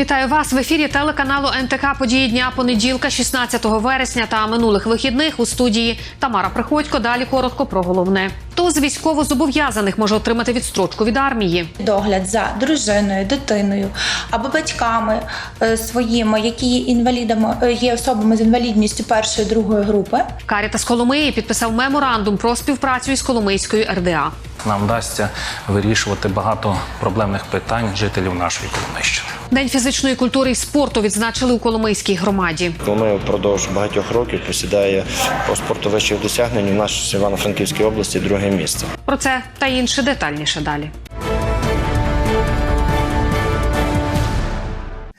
Вітаю вас в ефірі телеканалу НТК Події дня понеділка, 16 вересня та минулих вихідних у студії Тамара Приходько. Далі коротко про головне. Хто з військовозобов'язаних може отримати відстрочку від армії? догляд за дружиною, дитиною або батьками е, своїми, які є інвалідами, е, є особами з інвалідністю першої другої групи. Карітас Коломиї підписав меморандум про співпрацю із Коломийською РДА. Нам вдасться вирішувати багато проблемних питань жителів нашої Коломийщини. День фізичної культури і спорту відзначили у Коломийській громаді. Коломия впродовж багатьох років посідає по спорту вищих досягнень у нашій Івано-Франківській області друге місце. Про це та інше детальніше далі.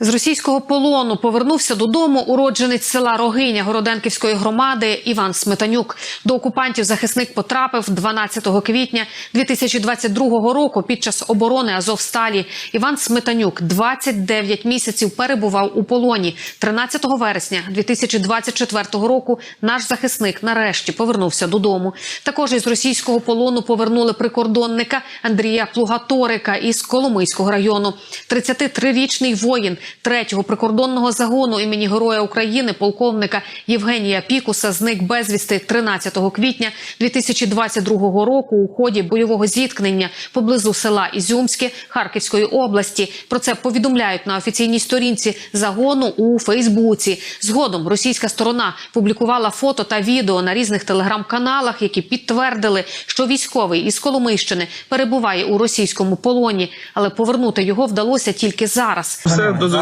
З російського полону повернувся додому уродженець села Рогиня Городенківської громади Іван Сметанюк. До окупантів захисник потрапив 12 квітня 2022 року під час оборони Азовсталі. Іван Сметанюк 29 місяців перебував у полоні. 13 вересня 2024 року наш захисник нарешті повернувся додому. Також із російського полону повернули прикордонника Андрія Плугаторика із Коломийського району. 33-річний воїн 3-го прикордонного загону імені Героя України полковника Євгенія Пікуса зник безвісти 13 квітня 2022 року у ході бойового зіткнення поблизу села Ізюмське Харківської області. Про це повідомляють на офіційній сторінці загону у Фейсбуці. Згодом російська сторона публікувала фото та відео на різних телеграм-каналах, які підтвердили, що військовий із Коломийщини перебуває у російському полоні, але повернути його вдалося тільки зараз. Все, дозвонився?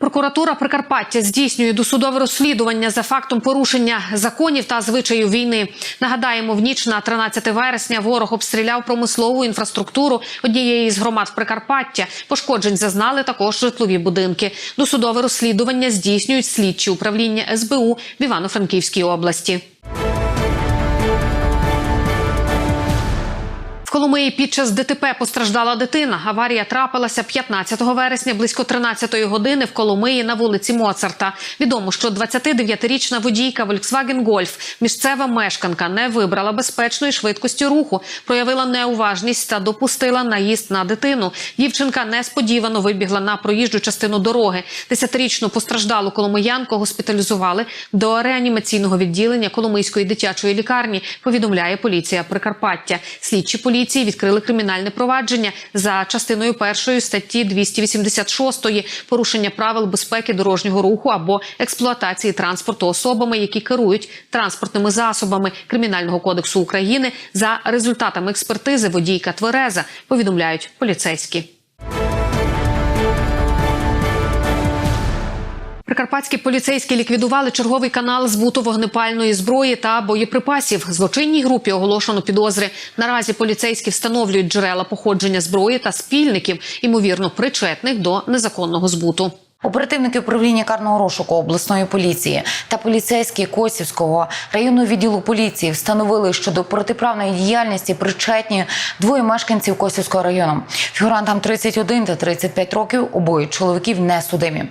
Прокуратура Прикарпаття здійснює досудове розслідування за фактом порушення законів та звичаїв війни. Нагадаємо, в ніч на 13 вересня ворог обстріляв промислову інфраструктуру однієї з громад Прикарпаття. Пошкоджень зазнали також житлові будинки. Досудове розслідування здійснюють слідчі управління СБУ в Івано-Франківській області. В Коломиї під час ДТП постраждала дитина. Аварія трапилася 15 вересня близько 13 години в Коломиї на вулиці Моцарта. Відомо, що 29-річна водійка Volkswagen Golf, місцева мешканка, не вибрала безпечної швидкості руху, проявила неуважність та допустила наїзд на дитину. Дівчинка несподівано вибігла на проїжджу частину дороги. Десятирічну постраждалу коломиянку госпіталізували до реанімаційного відділення Коломийської дитячої лікарні. Повідомляє поліція Прикарпаття. Слідчі поліції відкрили кримінальне провадження за частиною першої статті 286 порушення правил безпеки дорожнього руху або експлуатації транспорту особами, які керують транспортними засобами Кримінального кодексу України за результатами експертизи водійка Твереза. Повідомляють поліцейські. Прикарпатські поліцейські ліквідували черговий канал збуту вогнепальної зброї та боєприпасів. Злочинній групі оголошено підозри. Наразі поліцейські встановлюють джерела походження зброї та спільників, ймовірно, причетних до незаконного збуту. Оперативники управління карного розшуку обласної поліції та поліцейські Косівського районного відділу поліції встановили, що до протиправної діяльності причетні двоє мешканців Косівського району. Фігурантам 31 та 35 років обоє чоловіків не судимі.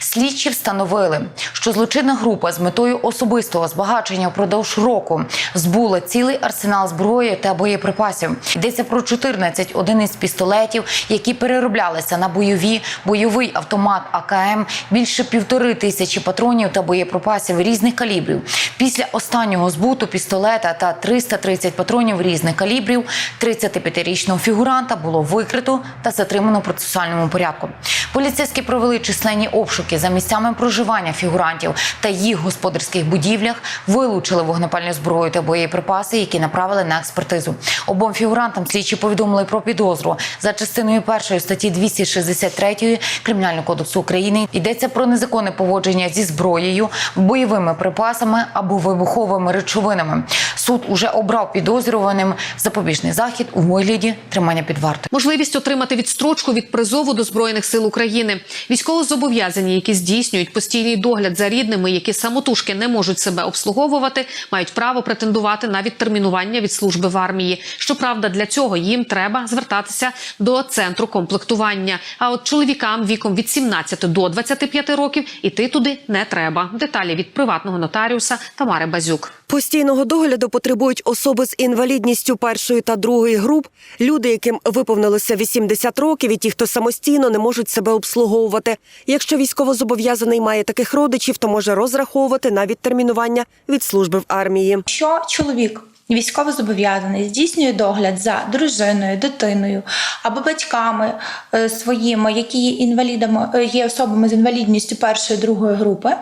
Слідчі встановили, що злочинна група з метою особистого збагачення впродовж року збула цілий арсенал зброї та боєприпасів. Йдеться про 14 одиниць пістолетів, які перероблялися на бойові, бойовий автомат АКМ, більше півтори тисячі патронів та боєприпасів різних калібрів. Після останнього збуту пістолета та 330 патронів різних калібрів 35-річного фігуранта було викрито та затримано процесуальному порядку. Поліцейські провели численні обшуки за місцями проживання фігурантів та їх господарських будівлях, вилучили вогнепальну зброю та боєприпаси, які направили на експертизу. Обом фігурантам слідчі повідомили про підозру за частиною першої статті 263 Кримінального кодексу України. Йдеться про незаконне поводження зі зброєю, бойовими припасами або вибуховими речовинами. Суд уже обрав підозрюваним запобіжний захід у вигляді тримання під вартою. Можливість отримати відстрочку від призову до збройних сил України. Військовозобов'язані, які здійснюють постійний догляд за рідними, які самотужки не можуть себе обслуговувати, мають право претендувати на відтермінування від служби в армії. Щоправда, для цього їм треба звертатися до центру комплектування. А от чоловікам віком від 17 до 25 років іти туди не треба. Деталі від приватного нотаріуса Тамари Базюк. Постійного догляду потребують особи з інвалідністю першої та другої груп, люди, яким виповнилося 80 років, і ті, хто самостійно не можуть себе обслуговувати. Якщо військовозобов'язаний має таких родичів, то може розраховувати на відтермінування від служби в армії. Якщо чоловік військовозобов'язаний здійснює догляд за дружиною, дитиною або батьками е, своїми, які є інвалідами, е, є особами з інвалідністю першої другої групи,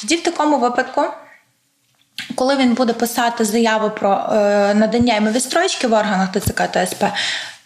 тоді в такому випадку. Коли він буде писати заяву про е, надання йому відстрочки в органах ТЦК та СП,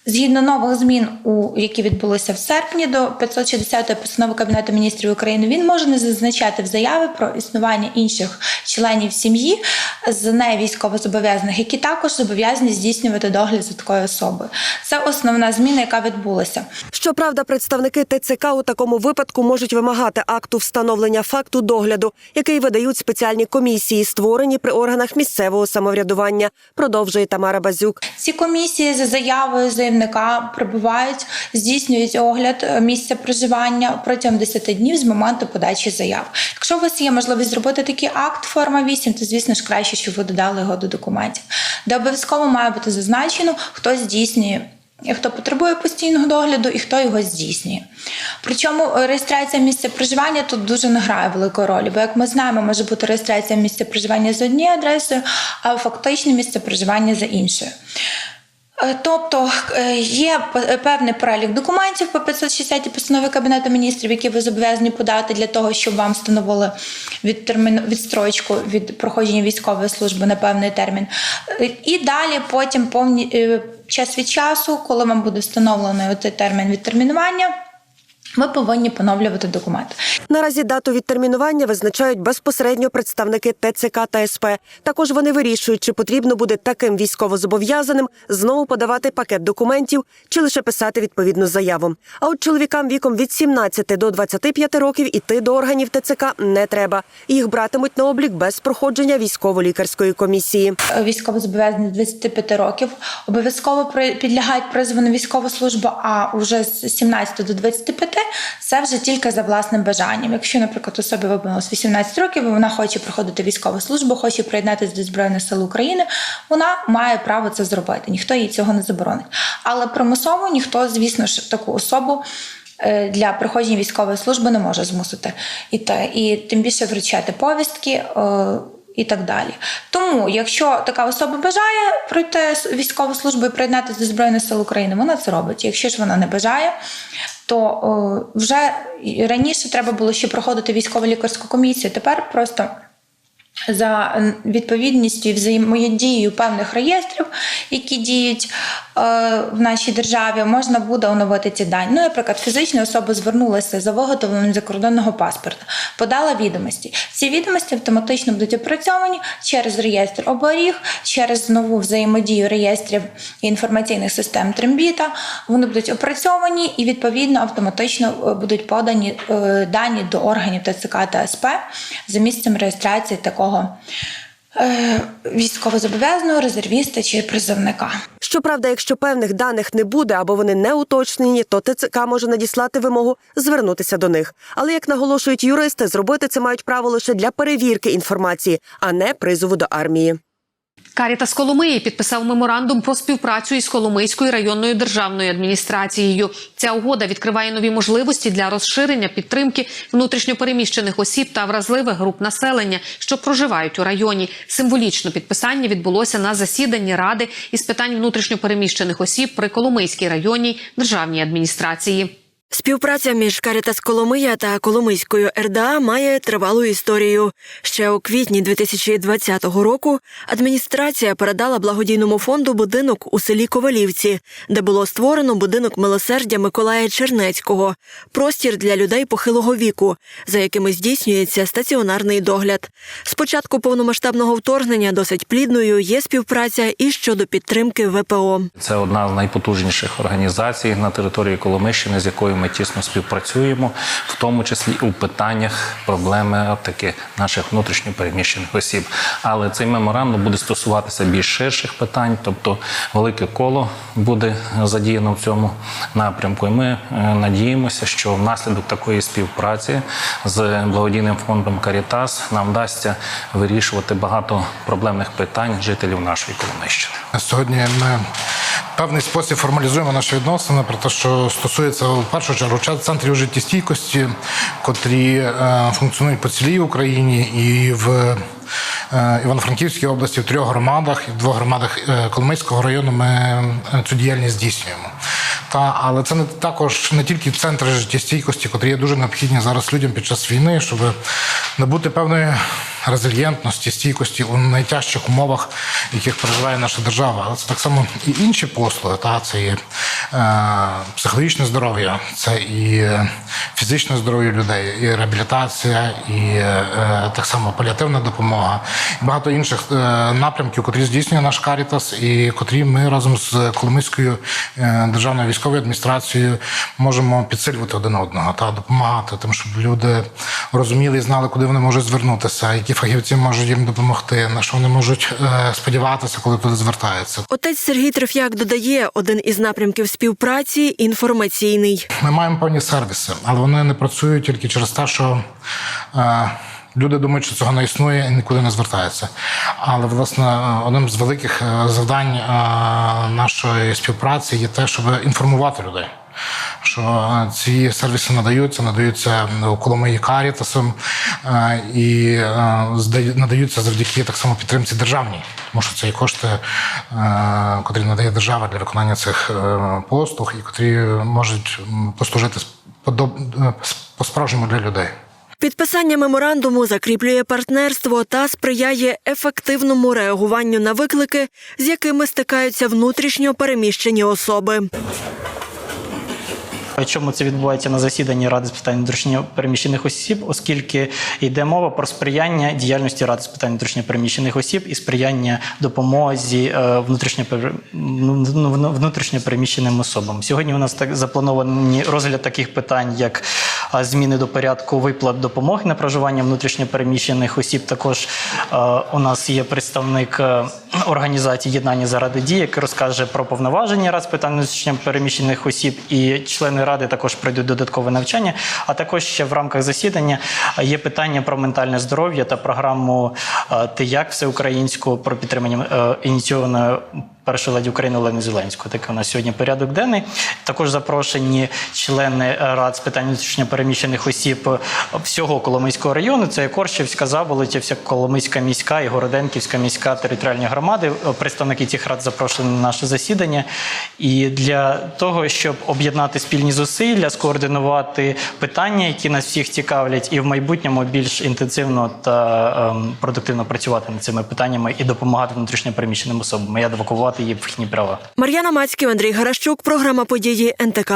згідно нових змін, у які відбулися в серпні до 560 постанови Кабінету міністрів України, він може не зазначати в заяві про існування інших членів сім'ї з невійськовозобов'язаних, які також зобов'язані здійснювати догляд за такою особою. Це основна зміна, яка відбулася. Щоправда, представники ТЦК у такому випадку можуть вимагати акту встановлення факту догляду, який видають спеціальні комісії, створені при органах місцевого самоврядування. Продовжує Тамара Базюк. Ці комісії за заявою заявника прибувають, здійснюють огляд е, місця проживання протягом 10 днів з моменту подачі заяв. Якщо у вас є можливість зробити такий акт форма 8, то звісно ж краще, щоб ви додали його до документів, де обов'язково має бути зазначено, хто здійснює. і Хто потребує постійного догляду і хто його здійснює. Причому е, реєстрація місця проживання тут дуже не грає великої ролі, бо як ми знаємо, може бути реєстрація місця проживання за однією адресою, а фактичне місце проживання за іншою. Е, Тобто е, є п- певний перелік документів по 560 постанови Кабінету міністрів, які ви зобов'язані подати для того, щоб вам встановили відтермін... відстрочку від проходження військової служби на певний термін. Е, І далі потім повні... е, час від часу, коли вам буде встановлений цей термін відтермінування, ви повинні поновлювати документи. Наразі дату відтермінування визначають безпосередньо представники ТЦК та СП. Також вони вирішують, чи потрібно буде таким військовозобов'язаним знову подавати пакет документів чи лише писати відповідну заяву. А от чоловікам віком від 17 до 25 років іти до органів ТЦК не треба. Їх братимуть на облік без проходження військово-лікарської комісії. Військовозобов'язані з 25 років обов'язково підлягають призову на військову службу, а вже з 17 до 25 це вже тільки за власним бажанням. Якщо, наприклад, особі виповнилось 18 років, і вона хоче проходити військову службу, хоче приєднатися до Збройних сил України, вона має право це зробити. Ніхто їй цього не заборонить. Але примусово ніхто, звісно ж, таку особу. е, Для проходження військової служби не може змусити іти, і тим більше вручати повістки е, і так далі. Тому, якщо така особа бажає пройти військову службу і приєднатися до Збройних сил України, вона це робить. Якщо ж вона не бажає, то вже раніше треба було ще проходити військово-лікарську комісію. Тепер просто за відповідністю і взаємодією певних реєстрів, які діють е, в нашій державі, можна буде оновити ці дані. Ну, наприклад, фізична особа звернулася за виготовленням закордонного паспорта, подала відомості. Ці відомості автоматично будуть опрацьовані через реєстр оберіг, через нову взаємодію реєстрів і інформаційних систем Трембіта. Вони будуть опрацьовані і відповідно автоматично е, будуть подані е, дані до органів ТЦК та СП за місцем реєстрації такого е, військовозобов'язаного резервіста чи призовника. Щоправда, якщо певних даних не буде або вони не уточнені, то ТЦК може надіслати вимогу звернутися до них. Але як наголошують юристи, зробити це мають право лише для перевірки інформації, а не призову до армії. Карітас Коломиї підписав меморандум про співпрацю із Коломийською районною державною адміністрацією. Ця угода відкриває нові можливості для розширення підтримки внутрішньопереміщених осіб та вразливих груп населення, що проживають у районі. Символічно підписання відбулося на засіданні ради із питань внутрішньопереміщених осіб при Коломийській районній державній адміністрації. Співпраця між Карітас Коломия та Коломийською РДА має тривалу історію. Ще у квітні 2020 року адміністрація передала благодійному фонду будинок у селі Ковалівці, де було створено будинок милосердя Миколая Чернецького, простір для людей похилого віку, за якими здійснюється стаціонарний догляд. З початку повномасштабного вторгнення досить плідною є співпраця і щодо підтримки ВПО. Це одна з найпотужніших організацій на території Коломищини, з якою якою ми тісно співпрацюємо, в тому числі у питаннях проблеми таки наших внутрішньо переміщених осіб. Але цей меморандум буде стосуватися більш ширших питань, тобто велике коло буде задіяно в цьому напрямку. І ми е, надіємося, що внаслідок такої співпраці з благодійним фондом Карітас нам вдасться вирішувати багато проблемних питань жителів нашої Коломийщини. Сьогодні ми певний спосіб формалізуємо наші відносини про те, що стосується в першу чергу центрів життєстійкості, котрі е, функціонують по цілій Україні і в е, Івано-Франківській області, в трьох громадах, і в двох громадах е, Коломийського району ми цю діяльність здійснюємо. Та, але це не також не тільки центри життєстійкості, котрі є дуже необхідні зараз людям під час війни, щоб набути певної резильєнтності, стійкості у найтяжчих умовах, яких переживає наша держава. Але це так само і інші послуги. Та це е, психологічне здоров'я, це і е, фізичне здоров'я людей, і реабілітація, і е, так само паліативна допомога, і багато інших е, напрямків, котрі здійснює наш Карітас, і котрі ми разом з Коломийською е, державною військовою адміністрацією можемо підсилювати один одного та допомагати, тим, щоб люди розуміли і знали, куди вони можуть звернутися, які фахівці можуть їм допомогти, на що вони можуть е, сподіватися, коли туди звертаються. Отець Сергій Треф'як додає, один із напрямків співпраці інформаційний. Ми маємо певні сервіси, але вони не працюють тільки через те, що е, люди думають, що цього не існує і нікуди не звертаються. Але власне одним з великих е, завдань е, нашої співпраці є те, щоб інформувати людей. Що ці сервіси надаються, надаються Коломиї Карітасом е, і е, надаються завдяки так само підтримці державній, тому що це є кошти, е, котрі надає держава для виконання цих послуг, і котрі можуть послужити е, по-справжньому для людей. Підписання меморандуму закріплює партнерство та сприяє ефективному реагуванню на виклики, з якими стикаються внутрішньо переміщені особи. Чому це відбувається на засіданні Ради з питань внутрішньо переміщених осіб, оскільки йде мова про сприяння діяльності Ради з питань внутрішньо переміщених осіб і сприяння допомозі е, пер- ну, ну, внутрішньо переміщеним особам. Сьогодні у нас так заплановані розгляд таких питань, як зміни до порядку виплат допомоги на проживання внутрішньо переміщених осіб. Також е, у нас є представник е, організації єднання заради дії, який розкаже про повноваження Рад з питань внутрішньо переміщених осіб, і члени ради також пройдуть додаткове навчання. А також ще в рамках засідання є питання про ментальне здоров'я та програму е, «Ти як всеукраїнську про підтримання е, ініційованої першої леді України Олени Зеленської. Такий у нас сьогодні порядок денний. Також запрошені члени рад з питань внутрішньо переміщених осіб всього Коломийського району. Це Корщівська, Заболотівська, Коломийська міська і Городенківська міська територіальні громади. Представники цих рад запрошені на наше засідання. І для того, щоб об'єднати спільні зусилля, скоординувати питання, які нас всіх цікавлять, і в майбутньому більш інтенсивно та ем, продуктивно працювати над цими питаннями і допомагати внутрішньо переміщеним особам і адвокувати в їхні права. Мар'яна Мацьків, Андрій Гаращук, програма події НТК.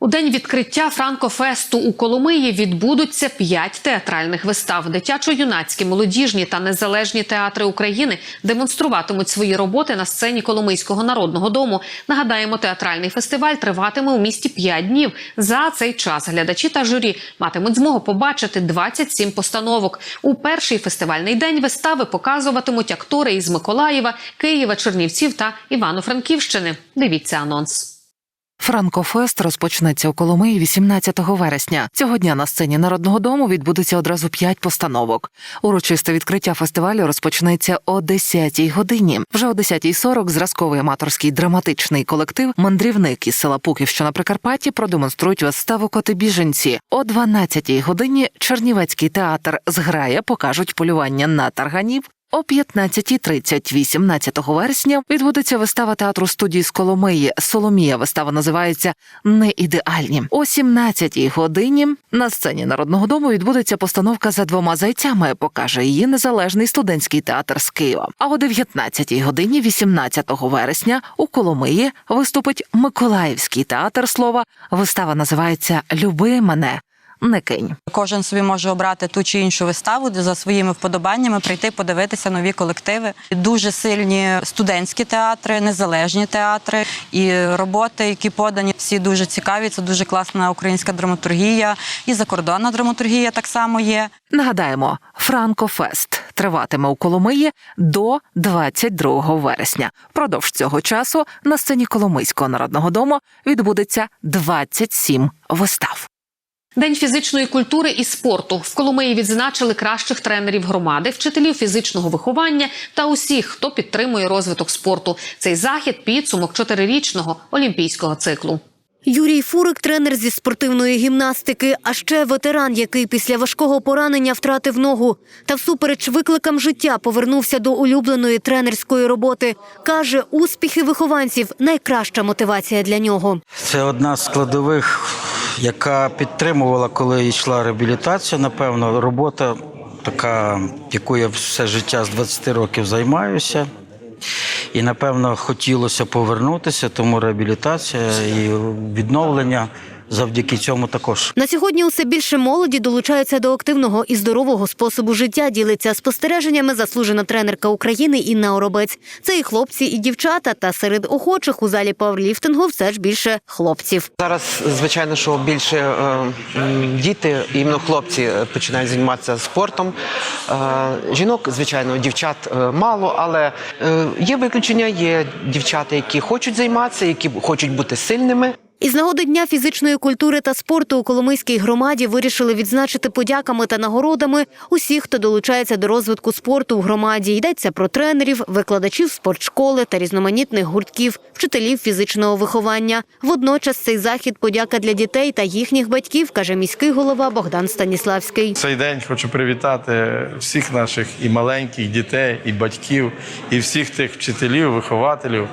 У день відкриття Франкофесту у Коломиї відбудуться п'ять театральних вистав. Дитячо-юнацькі, молодіжні та незалежні театри України демонструватимуть свої роботи на сцені Коломийського народного дому. Нагадаємо, театральний фестиваль триватиме у місті п'ять днів. За цей час глядачі та журі матимуть змогу побачити 27 постановок. У перший фестивальний день вистави показуватимуть актори із Миколаєва, Києва, Чернівців та Івано-Франківщини. Дивіться анонс. Франкофест розпочнеться у Коломиї 18 вересня. Цього дня на сцені Народного дому відбудеться одразу п'ять постановок. Урочисте відкриття фестивалю розпочнеться о 10-й годині. Вже о 10.40 зразковий аматорський драматичний колектив Мандрівник із села Пуків, що Прикарпатті, продемонструють виставу Коти біженці. О 12-й годині Чернівецький театр зграє покажуть полювання на тарганів. О 15.30 18 вересня відбудеться вистава театру студії з Коломиї. Соломія вистава називається Не ідеальні. О 17-й годині на сцені народного дому відбудеться постановка за двома зайцями. Покаже її незалежний студентський театр з Києва. А о 19-й годині, 18 вересня, у Коломиї виступить Миколаївський театр слова. Вистава називається Люби мене. Не кинь. Кожен собі може обрати ту чи іншу виставу, де за своїми вподобаннями прийти подивитися нові колективи. Дуже сильні студентські театри, незалежні театри і роботи, які подані, всі дуже цікаві. Це дуже класна українська драматургія, і закордонна драматургія так само є. Нагадаємо, Франкофест триватиме у Коломиї до 22 вересня. Впродовж цього часу на сцені Коломийського народного дому відбудеться 27 вистав. День фізичної культури і спорту в Коломиї відзначили кращих тренерів громади, вчителів фізичного виховання та усіх, хто підтримує розвиток спорту. Цей захід підсумок чотирирічного олімпійського циклу. Юрій Фурик тренер зі спортивної гімнастики, а ще ветеран, який після важкого поранення втратив ногу. Та всупереч викликам життя повернувся до улюбленої тренерської роботи. Каже, успіхи вихованців найкраща мотивація для нього. Це одна з складових, яка підтримувала, коли йшла реабілітація. Напевно, робота така, яку я все життя з 20 років займаюся. І напевно хотілося повернутися, тому реабілітація і відновлення завдяки цьому також. На сьогодні усе більше молоді долучаються до активного і здорового способу життя. Ділиться спостереженнями заслужена тренерка України Інна Оробець. Це і хлопці, і дівчата. Та серед охочих у залі пауерліфтингу все ж більше хлопців. Зараз, звичайно, що більше е, діти, іменно хлопці, е, починають займатися спортом. Е, жінок, звичайно, дівчат е, мало, але е, є виключення, є дівчата, які хочуть займатися, які хочуть бути сильними. Із нагоди Дня фізичної культури та спорту у Коломийській громаді вирішили відзначити подяками та нагородами усіх, хто долучається до розвитку спорту в громаді. Йдеться про тренерів, викладачів спортшколи та різноманітних гуртків, вчителів фізичного виховання. Водночас цей захід подяка для дітей та їхніх батьків, каже міський голова Богдан Станіславський. Цей день хочу привітати всіх наших і маленьких дітей, і батьків, і всіх тих вчителів, вихователів,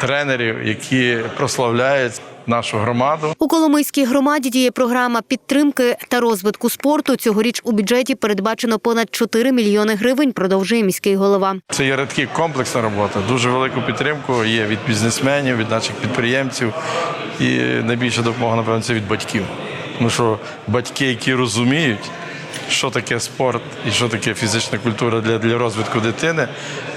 тренерів, які прославляють нашу громаду. У Коломийській громаді діє програма підтримки та розвитку спорту. Цьогоріч у бюджеті передбачено понад 4 мільйони гривень. Продовжує міський голова. Це є рядки комплексна робота. Дуже велику підтримку є від бізнесменів, від наших підприємців. І найбільша допомога, напевно, це від батьків. Тому що батьки, які розуміють, що таке спорт і що таке фізична культура для, для розвитку дитини,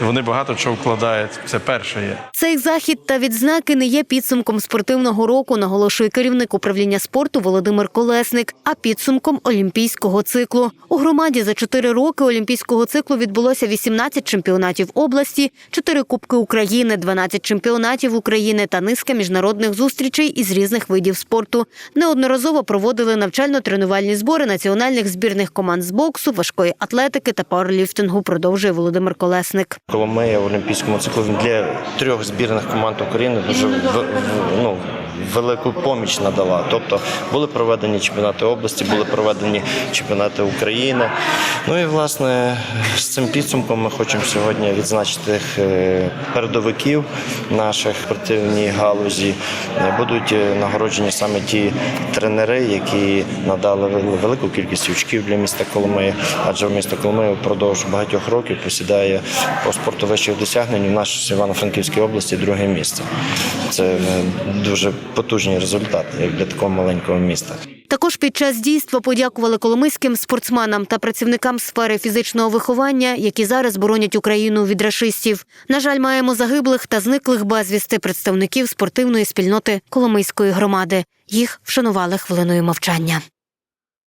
вони багато чого вкладають. Це перше є. Цей захід та відзнаки не є підсумком спортивного року, наголошує керівник управління спорту Володимир Колесник, а підсумком олімпійського циклу. У громаді за чотири роки олімпійського циклу відбулося 18 чемпіонатів області, 4 кубки України, 12 чемпіонатів України та низка міжнародних зустрічей із різних видів спорту. Неодноразово проводили навчально-тренувальні збори національних збірних команд з боксу, важкої атлетики та пауерліфтингу. Продовжує Володимир Колесник. Коломия в олімпійському циклу для трьох збірних команд України дуже ну, велику поміч надала. Тобто були проведені чемпіонати області, були проведені чемпіонати України. Ну і власне з цим підсумком ми хочемо сьогодні відзначити е, передовиків наших спортивній галузі. Е, Будуть е, нагороджені саме ті тренери, які надали велику кількість очків для міста Коломиї, адже місто Коломиї впродовж багатьох років посідає по спорту вищих досягнень в нашій Івано-Франківській області друге місце. Це е, дуже потужні результати, як для такого маленького міста. Також під час дійства подякували коломийським спортсменам та працівникам сфери фізичного виховання, які зараз боронять Україну від рашистів. На жаль, маємо загиблих та зниклих безвісти представників спортивної спільноти Коломийської громади. Їх вшанували хвилиною мовчання.